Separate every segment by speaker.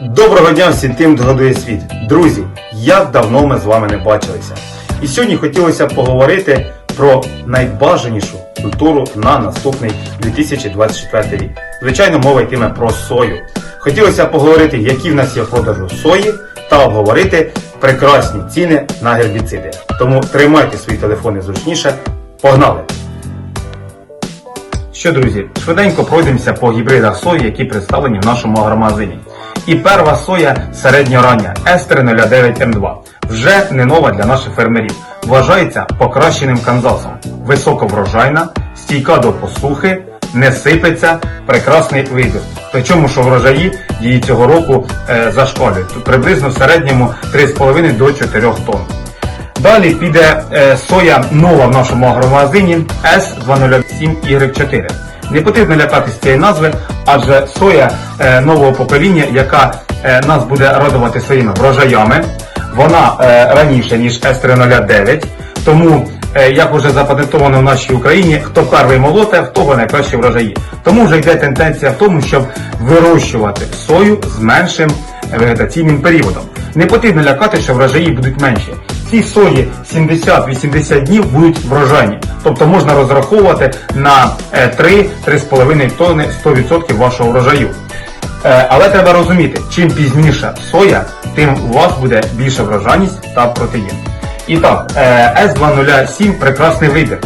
Speaker 1: Доброго дня всім тим, хто годує світ. Друзі, як давно ми з вами не бачилися. І сьогодні хотілося б поговорити про найбажанішу культуру на наступний 2024 рік. Звичайно, мова йтиме про сою. Хотілося б поговорити, які в нас є продажу сої, та обговорити прекрасні ціни на гербіциди. Тому тримайте свої телефони зручніше. Погнали! Що, друзі, швиденько пройдемося по гібридах сої, які представлені в нашому агромагазині. І перва соя середньорання S309M2. Вже не нова для наших фермерів. Вважається покращеним канзасом. Високоврожайна, стійка до посухи, не сипеться, прекрасний вибір. Причому, що врожаї її цього року е, зашкалюють. Приблизно в середньому 3,5 до 4 тонн. Далі піде е, соя нова в нашому агромагазині S207Y4. Не потрібно лякатися цієї назви, адже соя е, нового покоління, яка е, нас буде радувати своїми врожаями, вона е, раніше, ніж S309, тому, е, як вже запатентовано в нашій Україні, хто перший молоте, в того найкращі врожаї. Тому вже йде тенденція в тому, щоб вирощувати сою з меншим вегетаційним періодом. Не потрібно лякати, що врожаї будуть менші. Ці сої 70-80 днів будуть врожайні. Тобто можна розраховувати на е, 3-3,5 тонни 100% вашого врожаю. Е, Але треба розуміти, чим пізніша соя, тим у вас буде більша врожайність та протеїн. І так, е, S207 прекрасний вибір.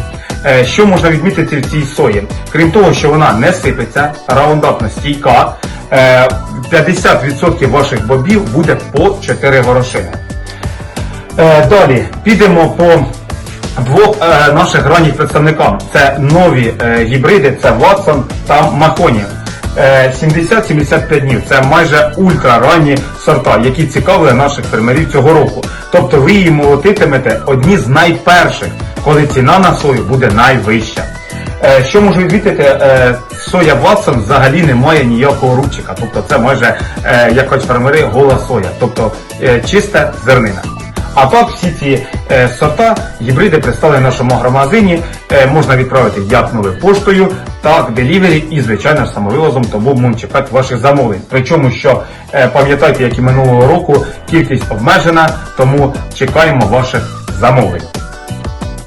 Speaker 1: Е, Що можна відмітити в цій сої? Крім того, що вона не сипеться, раундапна стійка, е, 50% ваших бобів буде по 4 горошини. Е, Далі підемо по двох е, наших ранніх представникам. Це нові е, гібриди, це Watson та Махоні. Е, 70-75 днів. Це майже ультраранні сорта, які цікавили наших фермерів цього року. Тобто ви її молотитимете одні з найперших, коли ціна на сою буде найвища. Що можу відмітити, е, соя Watson взагалі не має ніякого рубчика. Тобто це майже, як кажуть фермери, гола соя, тобто чиста зернина. А так всі ці е, сорта, гібриди представлені в нашому агромагазині, е, можна відправити як новою поштою, так делівері і, звичайно, ж, самовивозом, тому будемо чекати ваших замовлень. Причому, що е, пам'ятайте, як і минулого року, кількість обмежена, тому чекаємо ваших замовлень.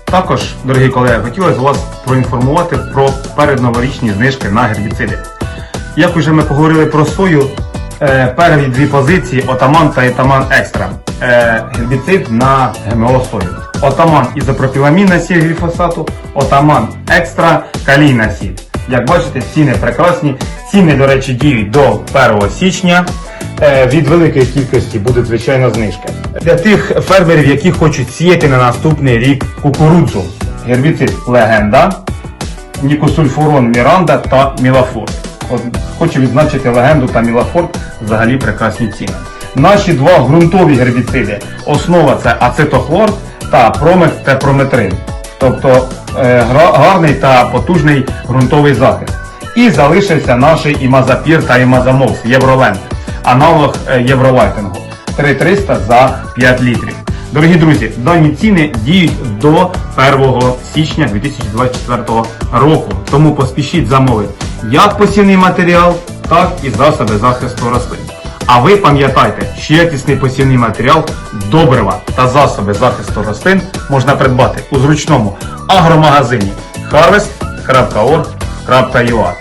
Speaker 1: Також, дорогі колеги, хотілося вас проінформувати про передноворічні знижки на гербіциди. Як уже ми поговорили про сою, е, перві дві позиції Отаман та Етаман Екстра. Е, гербіцид на ГМО сою. Отаман ізопропіламінна сіль гліфосату, Отаман Екстра калійна сіль. Як бачите, ціни прекрасні. Ціни, до речі, діють до 1 січня. Е, Від великої кількості будуть звичайно знижки. Для тих фермерів, які хочуть сіяти на наступний рік кукурудзу. Гербіцид Легенда, Нікосульфурон Міранда та Мілафорт. От, хочу відзначити легенду та Мілафорт взагалі прекрасні ціни. Наші два ґрунтові гербіциди. Основа це ацетохлор та промет та прометрин. Тобто е, гарний та потужний ґрунтовий захист. І залишився наш імазапір та імазамовс Євроленд, аналог е, євролайтингу. 3300 за 5 літрів. Дорогі друзі, дані ціни діють до 1 січня 2024 року. Тому поспішіть замовити як посівний матеріал, так і засоби захисту рослин. А ви пам'ятайте, що якісний посівний матеріал, добрива та засоби захисту рослин можна придбати у зручному агромагазині harvest.org.ua